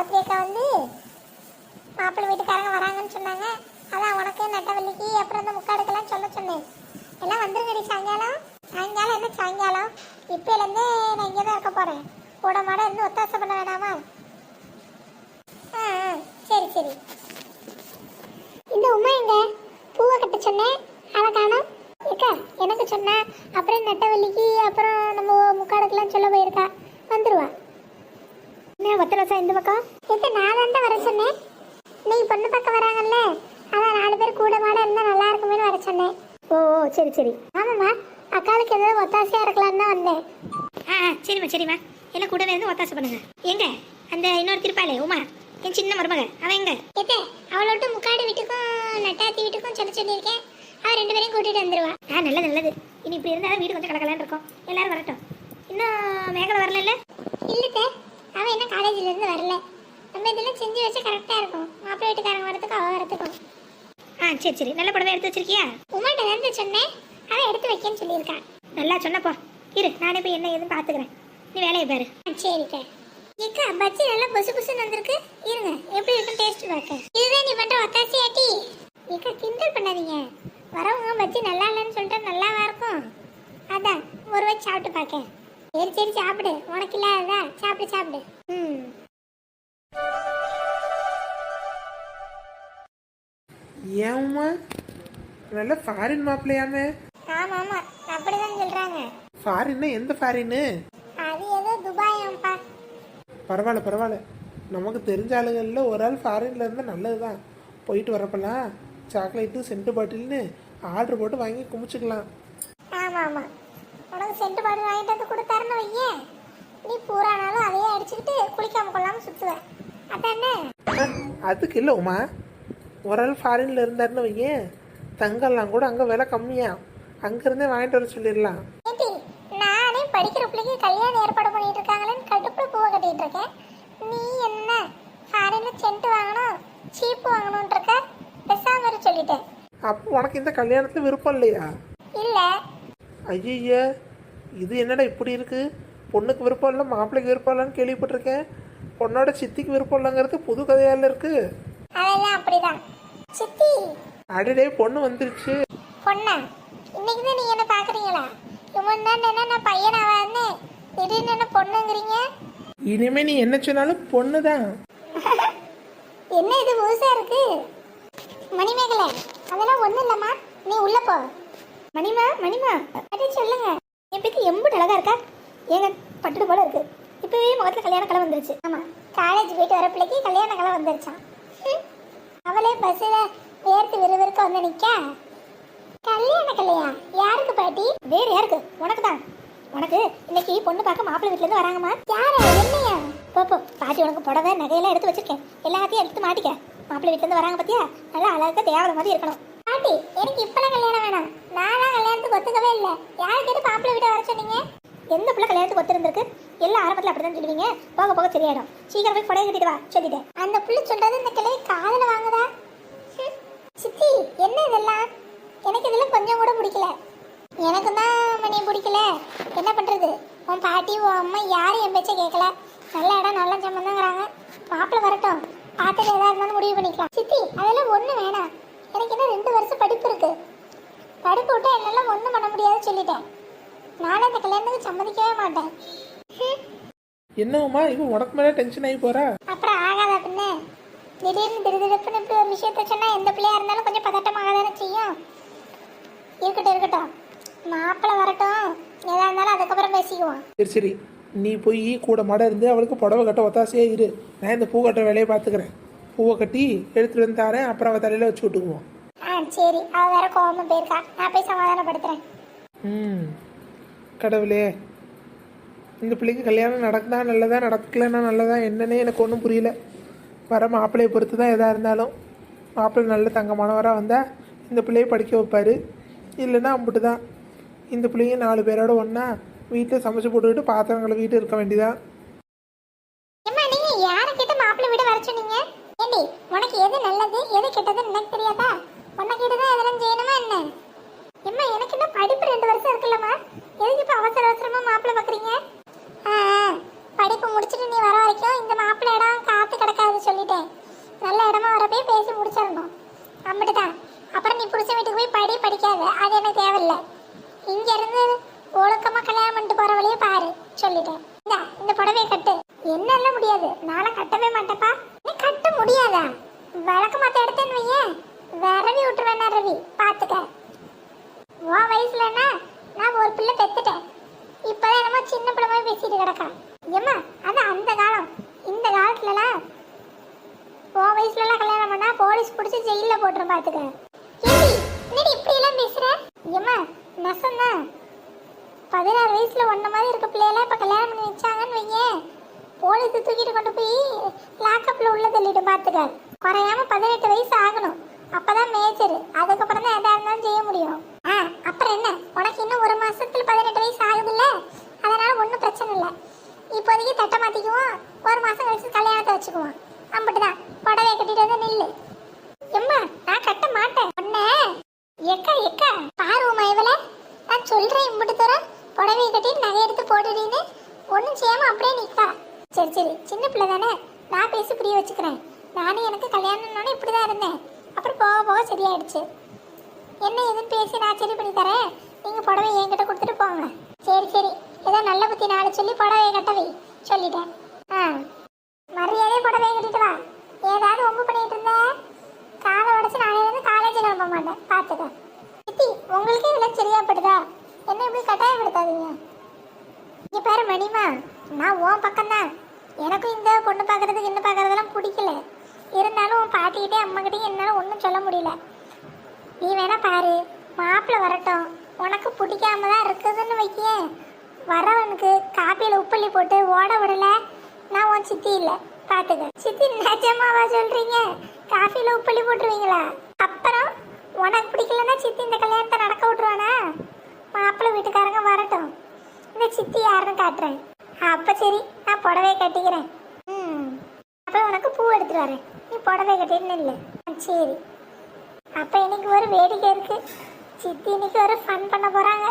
சாவித்திரி அக்கா வந்து மாப்பிள்ளை வீட்டுக்காரங்க வராங்கன்னு சொன்னாங்க. அதான் உனக்கு நட்டவள்ளிக்கு அப்புறம் இந்த முக்காடுக்கெல்லாம் சொல்ல சொன்னேன். எல்லாம் வந்துருங்கடி சாயங்காலம். சாயங்காலம் என்ன சாயங்காலம்? இப்போலேருந்தே நான் இங்கே தான் இருக்க போகிறேன் கூட மாட இருந்து ஒத்தாசை பண்ண வேணாமா? ஆ ஆ, சரி சரி. இந்த உமா எங்க? பூவை கட்ட சொன்னேன். அதை காணும். ஏக்கா எனக்கு சொன்னா அப்புறம் நட்டவள்ளிக்கு அப்புறம் நம்ம முக்காடுக்கெல்லாம் சொல்ல போயிருக்கா. வந்துருவா. ஒத்தரசா இந்த பக்கம். எத்த நான் தான் வர சொன்னேன். நீ பொண்ணு பக்கம் வராங்கல்ல அதான் நாலு பேர் கூட மாட இருந்தா நல்லா இருக்குமேனு வர சொன்னேன். ஓ சரி சரி. ஆமாம்மா அக்காளுக்கு ஏதாவது ஒத்தாசையா இருக்கலாம்னு தான் வந்தேன். ஆ சரிம்மா சரிம்மா. எல்லாம் கூடவே இருந்து ஒத்தாசை பண்ணுங்க. எங்க? அந்த இன்னொரு திருப்பாளே உமா. என் சின்ன மருமக அவன் எங்க? எத்த அவளோட்டு முக்காடு வீட்டுக்கும் நட்டாத்தி வீட்டுக்கும் சொல்ல சொல்லியிருக்கேன். அவ ரெண்டு பேரையும் கூட்டிட்டு வந்துருவா. ஆ நல்லது நல்லது. இனி இப்படி இருந்தாலும் வீடு கொஞ்சம் கடக்கலான்னு இருக்கும். எல்லாரும் வரட்டும். இன்னும் மேகலை வரல அவ என்ன காலேஜ்ல இருந்து வரல? நம்ம இதெல்லாம் செஞ்சு வச்சா கரெக்டா இருக்கும். மாப்பிள்ளை வீட்டுக்காரங்க வரதுக்கும் அவ வரதுக்கும் ஆ சரி சரி. நல்ல புடவை எடுத்து வச்சிருக்கியா? உமாட்ட தான் சொன்னேன். அவன் எடுத்து வைக்கன்னு சொல்லியிருக்கான் நல்லா சொன்னப்போ இரு நானே போய் என்ன ஏதுன்னு பார்த்துக்கிறேன் நீ வேலையை பாரு. ஆ, சரிக்கா. ஏக்கா பஜ்ஜி நல்லா புசு புசுன்னு வந்திருக்கு. இருங்க எப்படி இருக்கும் டேஸ்ட் பார்க்க. இதுதான் நீ பண்ற ஒத்தாசியாட்டி ஏக்கா கிண்டல் பண்ணாதீங்க. வரவங்க பஜ்ஜி நல்லா இல்லைன்னு சொல்லிட்டு நல்லாவா இருக்கும்? அதான் ஒரு வச்சு சாப்பிட்டு பார்க்க. சரி சரி சாப்பிடு. உனக்கு இல்லாததா? சாப்பிடு சாப்பிடு. ம். ஏம்மா நல்ல ஃபாரின் மாப்பிள்ளையாமே. ஆமா ஆமா. அப்படிதான் சொல்றாங்க. ஃபாரின்னா எந்த ஃபாரின்னு அது ஏதோ துபாயாம்ப்பா. பரவாயில்ல பரவாயில்ல. நமக்கு தெரிஞ்ச ஆளுகளில் ஒரு ஆள் ஃபாரின்ல இருந்தால் நல்லது தான் போயிட்டு வரப்பெல்லாம் சாக்லேட்டு சென்ட் பாட்டில்னு ஆர்டர் போட்டு வாங்கி குமிச்சுக்கலாம். ஆமா ஆமா. உனக்கு சென்ட் பாட்டில் வாங்கிட்டு வந்து கொடுத்தாருன்னு வையேன். நீ பூரா நாளும் அதையே அடிச்சுக்கிட்டு குளிக்காம கொள்ளாம சுத்துவ. அதானே அதுக்கு இல்லை உமா. ஒரு ஆள் ஃபாரின்ல இருந்தாருன்னு வையேன். தங்கம்லாம் கூட அங்கே விலை கம்மியா. அங்கேருந்தே வாங்கிட்டு வர சொல்லிடலாம். நானே படிக்கிற பிள்ளைக்கு கல்யாணம் ஏற்பாடு பண்ணிட்டு இருக்காங்களேன்னு கடுப்புல பூவை கட்டிட்டு இருக்கேன். நீ என்ன ஃபாரின்ல சென்ட் வாங்கணும் சீப்பு வாங்கணும்னு இருக்க? பெசாம இரு சொல்லிட்டேன். அப்போ உனக்கு இந்த கல்யாணத்தில் விருப்பம் இல்லையா? இல்ல. ஐய இது என்னடா இப்படி இருக்கு? பொண்ணுக்கு விருப்பம் இல்லை மாப்பிள்ளைக்கு விருப்பம் இல்லைன்னு கேள்விப்பட்டிருக்கேன். பொண்ணோட சித்திக்கு விருப்பம் இல்லைங்கிறது புது கதையால இருக்கு. அதெல்லாம் அப்படிதான். சித்தி! அடடே பொண்ணு வந்துருச்சு. பொண்ணா? இன்னைக்கு தான் நீங்க என்ன பாக்குறீங்களா? இவன் தான் என்ன நான் பையனாவா இருந்தேன் திடீர்னு என்ன பொண்ணுங்கிறீங்க? இனிமே நீ என்ன சொன்னாலும் பொண்ணு தான் என்ன இது புதுசா இருக்கு? மணிமேகலை அதெல்லாம் ஒண்ணும் இல்லம்மா. நீ உள்ள போ. மணிமா மணிமா அது சொல்லுங்க. என் பேத்தி எம்புட்டு அழகா இருக்கா? ஏங்க பட்டுடு போல இருக்கு. இப்பவே முகத்துல கல்யாண கலை வந்துருச்சு. ஆமா காலேஜ் போயிட்டு வர பிள்ளைக்கு கல்யாண கலை வந்துருச்சான் அவளே பஸ்ஸில் வேர்த்து விறுவிறுக்க வந்து நிற்க கல்யாண கலையா யாருக்கு பாட்டி? வேற யாருக்கு? உனக்கு தான். உனக்கு இன்னைக்கு பொண்ணு பார்க்க மாப்பிள்ளை வீட்டுல இருந்து வராங்கம்மா. யாரு? என்னையா? போப்போ பாட்டி உனக்கு புடவை நகையெல்லாம் எடுத்து வச்சிருக்கேன். எல்லாத்தையும் எடுத்து மாட்டிக்க. மாப்பிள்ளை வீட்டுல இருந்து வராங்க பாத்தியா? நல்லா அழகா தேவலை மாதிரி இருக்கணும். பாட்டி எனக்கு இப்பெல்லாம் கல்யாணம் வேணாம். நான்லாம் கல்யாணத்துக்கு ஒத்துக்கவே இல்லை. யாரு கேட்டு மாப்பிள்ளை வீட்டை வர சொன்னீங்க? எந்த பிள்ளை கல்யாணத்துக்கு ஒத்துருந்துருக்கு? எல்லாம் ஆரம்பத்தில் அப்படிதான் சொல்லுவீங்க. போக போக சரியாயிடும். சீக்கிரம் போய் புடவை கட்டிட்டு வா சொல்லிட்டேன் அந்த புள்ளி சொல்றது இந்த கிளை காதில் வாங்குதா? சித்தி என்ன இதெல்லாம்? எனக்கு இதெல்லாம் கொஞ்சம் கூட பிடிக்கல. எனக்கு தான் மணி பிடிக்கல. என்ன பண்ணுறது உன் பாட்டி உன் அம்மா யாரும் என் பேச்சை கேட்கல. நல்ல இடம் நல்ல சம்பந்தங்கிறாங்க. மாப்பிள்ளை வரட்டும். பார்த்துட்டு எதாவது இருந்தாலும் முடிவு பண்ணிக்கலாம். சித்தி அதெல்லாம் ஒன்று வேணாம். எனக்கு இன்னும் ரெண்டு வருஷம் படிப்பு இருக்குது படிப்பு விட்டா என்னால ஒண்ணும் பண்ண முடியாதுன்னு சொல்லிட்டேன். நானும் இந்த கல்யாணத்துக்கு சம்மதிக்கவே மாட்டேன். என்னம்மா இவன் உனக்கு மேலே டென்ஷன் ஆகி போறா? அப்புறம் ஆகாதா பின்ன? திடீர்னு திடுதிடுப்புன்னு இப்படி ஒரு விஷயத்த சொன்னா எந்த பிள்ளையா இருந்தாலும் கொஞ்சம் பதட்டமாக தானே செய்யும்? இருக்கட்டும் இருக்கட்டும். மாப்பிள்ளை வரட்டும். எதா இருந்தாலும் அதுக்கப்புறம் பேசிக்குவோம். சரி சரி. நீ போய் கூட மாட இருந்து அவளுக்கு புடவை கட்ட ஒத்தாசையா இரு. நான் இந்த பூ கட்டுற வேலையை பார்த்துக்கிறேன். பூவை கட்டி எடுத்துட்டு வந்து தரேன். அப்புறம் அவள் தலையில வச்சு விட்டுக்குவோம். சரி அவ வேற கோவமா போயிருக்கா. நான் போய் சமாதானப்படுத்துறேன். ம். கடவுளே இந்த பிள்ளைக்கு கல்யாணம் நடக்குதா நல்லதா நடக்கலைன்னா நல்லதா என்னன்னே எனக்கு ஒன்றும் புரியல. வர மாப்பிள்ளையை பொறுத்து தான் எதாக இருந்தாலும் மாப்பிள்ளை நல்ல தங்கமானவராக வந்தால் இந்த பிள்ளையை படிக்க வைப்பார். இல்லைன்னா அம்பிட்டு தான் இந்த பிள்ளையும் நாலு பேரோட ஒன்றா வீட்டில் சமைச்சு போட்டுக்கிட்டு பாத்திரங்களை வீட்டு இருக்க வேண்டியதான் யாரை கிட்ட மாப்பிள்ளை விட வர சொன்னீங்க? உனக்கு எது நல்லது எது கெட்டதுன்னு எனக்கு தெரியாதா? உன்னகிட்ட தான் எதனா செய்யணுமா என்ன? எம்மா எனக்கு இன்னும் படிப்பு ரெண்டு வருஷம் இருக்குல்லம்மா. எதுக்கு இப்போ அவசர அவசரமாக மாப்பிள்ளை பார்க்குறீங்க படிப்பு முடிச்சுட்டு நீ வர வரைக்கும் இந்த மாப்பிள்ளை இடம் காத்து கிடக்காது சொல்லிட்டேன். நல்ல இடமா வரப்பே பேசி முடிச்சிடணும். அம்பிட்டு அப்புறம் நீ புடிச்ச வீட்டுக்கு போய் படி படிக்காது. அது எனக்கு தேவையில்லை. இங்கேருந்து ஒழுக்கமாக கல்யாணம் பண்ணிட்டு போகிற வழியை பாரு சொல்லிட்டேன். இந்த இந்த புடவையை கட்டு. போட்டுரும் பாத்துக்க என்னடி இப்படி எல்லாம் பேசுற? ஏமா நெசந்தான் பதினாறு வயசுல ஒன்ன மாதிரி இருக்க பிள்ளையெல்லாம் இப்ப கல்யாணம் பண்ணி வச்சாங்கன்னு வைங்க போலீஸ் தூக்கிட்டு கொண்டு போய் லாக்அப்ல உள்ள தள்ளிட்டு பாத்துக்க. குறையாம பதினெட்டு வயசு ஆகணும். அப்பதான் மேஜர் அதுக்கப்புறம் தான் எதா இருந்தாலும் செய்ய முடியும். ஆ அப்புறம் என்ன? உனக்கு இன்னும் ஒரு மாசத்துல பதினெட்டு வயசு ஆகுதுல்ல? அதனால ஒன்றும் பிரச்சனை இல்லை. இப்போதைக்கு தட்டை மாத்திக்குவோம். ஒரு மாசம் கழிச்சு கல்யாணத்தை வச்சுக்குவோம். அம்பிட்டுதான். புடவை கட்டிட்டு வந்து நில்லு எம்மா நான் கட்ட மாட்டேன் ஒண்ணே எக்கா எக்கா பாரு உமா இவள நான் சொல்றேன் இம்பிட்டு தூரம் புடவை கட்டிட்டு நகை எடுத்து போட்டுடின்னு ஒன்றும் செய்யாம அப்படியே நிக்கா சரி சரி. சின்ன பிள்ளை தானே? நான் பேசி புரிய வச்சுக்கிறேன். நானும் எனக்கு கல்யாணம்னு இப்படி தான் இருந்தேன். அப்புறம் போக போக சரியாயிடுச்சு. என்ன எதுன்னு பேசி நான் சரி பண்ணி தரேன். நீங்கள் புடவை என்கிட்ட கொடுத்துட்டு போங்க. சரி சரி. ஏதோ நல்ல புத்தி நாளை சொல்லி புடவை கட்டவை சொல்லிட்டேன். ஆ. மரியாதை புடவை கட்டிட்டு வா. ஏதாவது ஒம்பு பண்ணிட்டு இருந்த? காலை உடச்சு நானே வந்து காலேஜ் கிளம்ப மாட்டேன். பார்த்துக்க சித்தி உங்களுக்கே இதெல்லாம் சரியாப்படுதா என்ன இப்படி கட்டாயப்படுத்தாதீங்க? இங்கே பாரு மணிமா. நான் உன் பக்கம்தான். எனக்கும் பொண்ணு பார்க்கறதுக்கு சின்ன பார்க்கறதெல்லாம் பிடிக்கல. இருந்தாலும் உன் பாட்டிக்கிட்டே அம்மாக்கிட்டே என்னால் ஒன்றும் சொல்ல முடியல. நீ வேணா பாரு மாப்பிள்ளை வரட்டும். உனக்கு பிடிக்காம தான் இருக்குதுன்னு வைக்கேன் வரவனுக்கு காப்பியில் உப்பள்ளி போட்டு ஓட விடல. நான் உன் சித்தி இல்லை. பார்த்துக்க சித்தி நிஜமாவா சொல்றீங்க? காஃபியில் உப்பள்ளி போட்டுருவீங்களா? அப்புறம் உனக்கு பிடிக்கலன்னா சித்தி இந்த கல்யாணத்தை நடக்க விட்ருவானா மாப்பிள்ளை வீட்டுக்காரங்க வரட்டும். இந்த சித்தி யாருன்னு காட்டுறேன். அப்போ சரி நான் புடவையை கட்டிக்கிறேன். பூ எடுத்துட்டு வரேன். நீ புடவை கட்டின்னு இல்லை ஆ, சரி. அப்போ இன்னைக்கு ஒரு வேடிக்கை இருக்குது சித்தி இன்னைக்கு ஒரு ஃபன் பண்ண போகிறாங்க